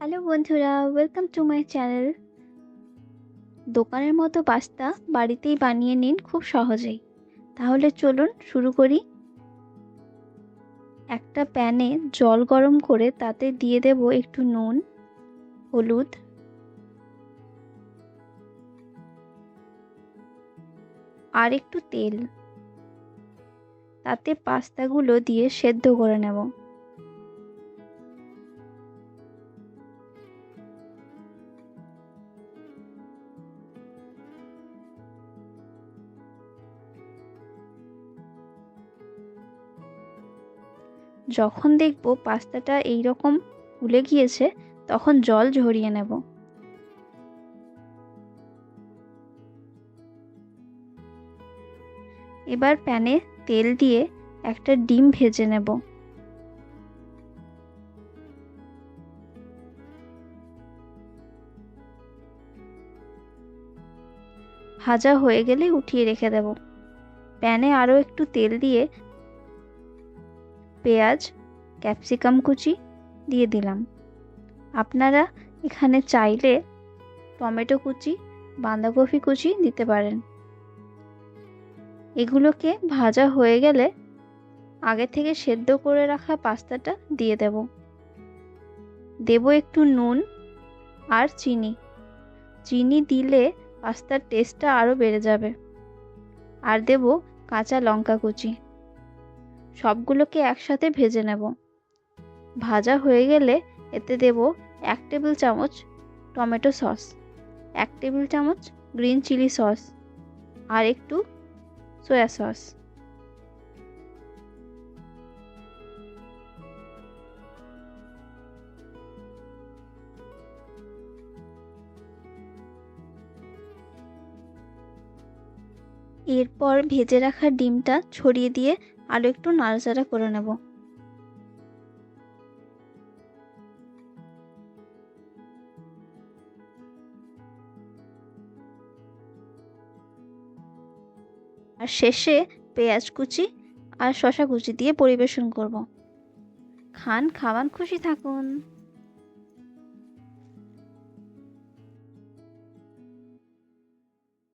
Hello বন্ধুরা welcome to my channel দোকানের মতো পাস্তা বাড়িতেই বানিয়ে নিন খুব সহজেই। তাহলে চলুন শুরু করি। একটা প্যানে জল গরম করে তাতে দিয়ে দেব একটু নুন, হলুদ। আর একটু তেল। তাতে পাস্তাগুলো দিয়ে সেদ্ধ করে নেব। যখন দেখব পাস্তাটা এই রকম ফুলে গিয়েছে, তখন জল ঝরিয়ে নেব। এবার প্যানে তেল দিয়ে একটা ডিম ভেজে নেব। ভাজা হয়ে গেলে উঠিয়ে রেখে দেব। প্যানে আরও একটু তেল দিয়ে পেঁয়াজ, ক্যাপসিকাম কুচি দিয়ে দিলাম। আপনারা এখানে চাইলে টমেটো কুচি, বাঁধাকপি কুচি দিতে পারেন। এগুলোকে ভাজা হয়ে গেলে আগে থেকে সেদ্ধ করে রাখা পাস্তাটা দিয়ে দেব। দেব একটু নুন আর চিনি। চিনি দিলে পাস্তার টেস্টটা আরও বেড়ে যাবে। আর দেব কাঁচা লঙ্কা কুচি। সবগুলোকে একসাথে ভেজে নেব। ভাজা হয়ে গেলে এতে দেব এক টেবিল চামচ টমেটো সস, এক টেবিল চামচ গ্রিন চিলি সস আর একটু সয়া সস। এরপর ভেজে রাখা ডিমটা ছড়িয়ে দিয়ে আরও একটু নাড়াচাড়া করে নেব। আর শেষে পেঁয়াজ কুচি আর শশা কুচি দিয়ে পরিবেশন করব। খান, খাওয়ান, খুশি থাকুন।